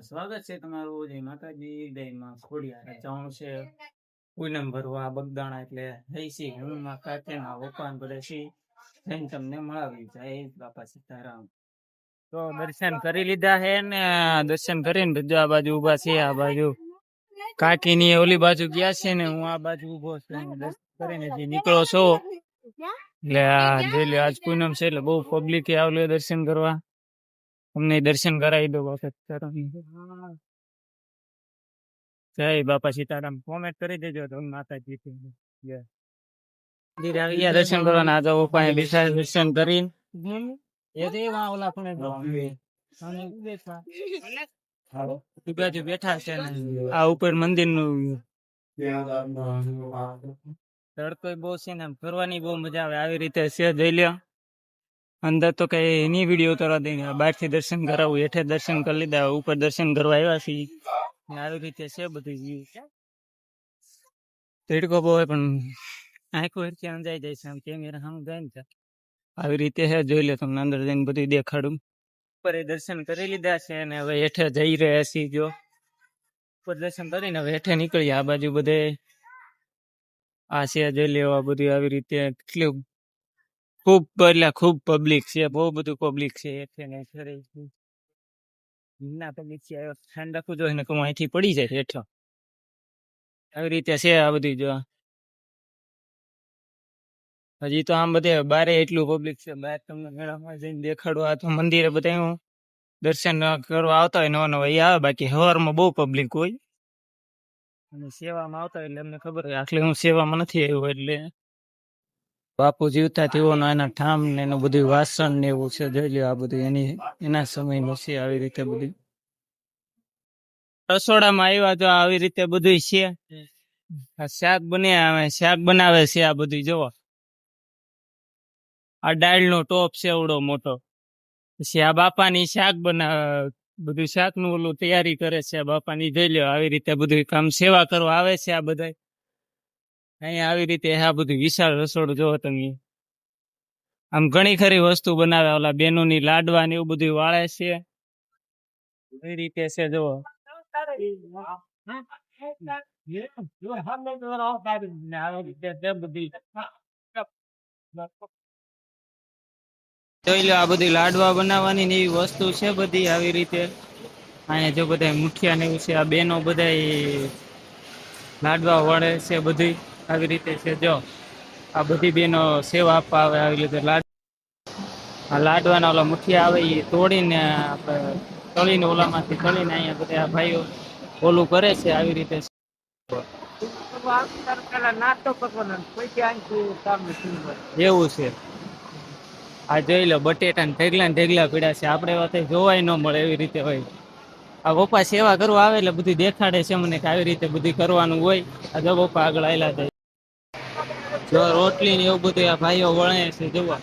સ્વાગત છે તમારું જય માતાજી જયમાં ખોડિયા જવાનું છે પૂનમ ભરવા બગદાણા એટલે જઈશી હનુમા કાંઠેના વપાન છે જઈને તમને મળાવી. જય બાપા સીતારામ. તો દર્શન કરી લીધા હે ને દર્શન કરીને બધું આ બાજુ ઊભા છે આ બાજુ કાકીની ઓલી બાજુ ગયા છે ને હું આ બાજુ ઊભો છું. દર્શન કરીને જે નીકળો છો. એટલે આ જોઈ લે આજ પૂનમ છે એટલે બહુ પબ્લિક આવેલું દર્શન કરવા. અમને દર્શન કરાવી દો બાપા સીતારામ જય બાપા સીતારામ. કોમેન્ટ કરી દેજો તો માતાજી જય. દર્શન કરવાના. આજે ઉપાય બેસા દર્શન કરીને. એ તો એવા ઓલા પણ બેઠા. છે ને આ ઉપર મંદિરનું તડકો બહુ છે ને આમ ફરવાની બહુ મજા આવે. આવી રીતે છે જોઈ લ્યો. અંદર તો કઈ એની વીડિયો ઉતારવા દઈ બહારથી દર્શન કરાવું, હેઠે દર્શન કરી લીધા, ઉપર દર્શન કરવા આવ્યા છીએ. આવી રીતે છે બધું. તડકો બહુ હોય, પણ આંખો હેરથી અંજાઈ જાય છે, આમ કેમેરા સામે જાય ને આવી રીતે છે, જોઈ લો તમને અંદર જઈને બધું દેખાડું. ઉપર એ દર્શન કરી લીધા છે અને હવે હેઠે જઈ રહ્યા છીએ જો. ઉપર દર્શન કરીને હવે હેઠે નીકળીએ. આ બાજુ બધે આ છે, જોઈ લેવા બધું આવી રીતે કેટલું ખૂબ, એટલે ખૂબ પબ્લિક છે, બહુ બધું પબ્લિક છે ને પબ્લિક છે ધ્યાન રાખવું જોઈએ ને અહીંથી પડી જાય હેઠો આવી રીતે છે આ બધું જો. હજી તો આમ બધે બારે એટલું પબ્લિક છે બહાર તમને મેળામાં જઈને દેખાડો, આ તો મંદિરે બધા હું દર્શન કરવા આવતા હોય નવા નવા એ આવે, બાકી હવારમાં બહુ પબ્લિક હોય. અને સેવામાં આવતા હોય, એટલે અમને ખબર હોય આટલે હું સેવામાં નથી આવ્યો, એટલે બાપુ જીવતા તેઓનો એના ઠામ ને એનું બધું વાસણ ને એવું છે, જોઈ લ્યો આ બધું એની, એના સમયનું છે આવી રીતે બધું. રસોડામાં આવ્યા તો આવી રીતે બધું છે. શાક બને શાક બનાવે છે આ બધું જોવો. આ દાળ નો ટોપ છે એવડો મોટો. પછી આ બાપાની શાક બનાવે બધું શાકનું ઓલું તૈયારી કરે છે, બાપાની જોઈ લ્યો આવી રીતે બધું કામ સેવા કરવા આવે છે આ બધા અહીંયા આવી રીતે આ બધું વિશાળ રસોડું જો તમે. આમ ઘણી ખરી વસ્તુ બનાવે ઓલા બેનો ની લાડવા ને એવું બધું વાળે છે. એ રીતે છે જો જોઈ લો આ બધી લાડવા બનાવવાની એવી વસ્તુ છે બધી આવી રીતે. અહીંયા જો બધા મુઠિયા ને એવું છે, આ બેનો બધા લાડવા વળે છે બધી. આવી રીતે છે જો. આ બધી બેનો સેવા આપવા આવે આવી રીતે લાડ આ લાડવાના ઓલા મુઠિયા આવે એ તોડીને આપણે તળીને ઓલામાંથી તળીને અહીંયા બધા ભાઈઓ ઓલું કરે છે આવી રીતે. એવું છે. આ જોઈ લો બટેટા ને ઢેગલા ને ઢેગલા પીડા છે. આપણે વાત જોવાય ન મળે એવી રીતે હોય. આ પપ્પા સેવા કરવા આવે એટલે બધું દેખાડે છે મને કે આવી રીતે બધું કરવાનું હોય. આ જો પપ્પા આગળ આવેલા જો રોટલી ને એવું બધું આ ભાઈઓ વણે છે જોવા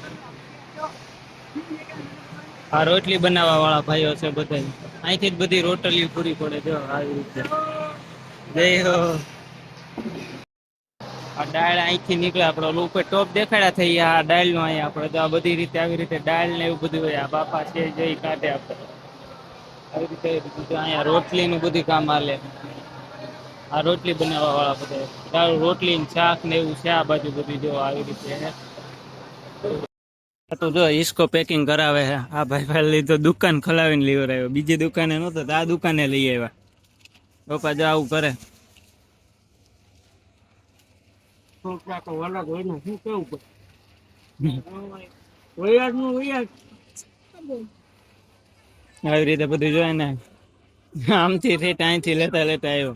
આ રોટલી બનાવવા વાળા ભાઈઓ છે બધા અહીંથી જ બધી રોટલી પૂરી પડે, જો, આવી રીતે. જય હો. આ ડાળ અહીંથી નીકળે આપણે ઓલું ઉપર ટોપ દેખાડ્યા થઈ આ ડાળનું અહીંયા આપણે તો આ બધી રીતે આવી રીતે ડાળ ને એવું બધું હોય, આ બાપા છે જઈ કાઢે આપણે આવી રીતે અહીંયા રોટલી નું બધું કામ હાલે. આ રોટલી બનાવવા વાળા બધા. દાળ રોટલી ને શાક ને એવું છે આ બાજુ બધું જો આવી રીતે તો જો ઈસકો પેકિંગ કરાવે છે. આ ભાઈ ભાઈ લીધો દુકાન ખોલાવીને લેવો રહ્યો બીજી દુકાને નહોતો તો આ દુકાને લઈ આવ્યા. પપ્પા જો આવું કરે. આવી રીતે બધું જોયે ને આમથી રેટ અહીંથી લેતા લેતા આવ્યો.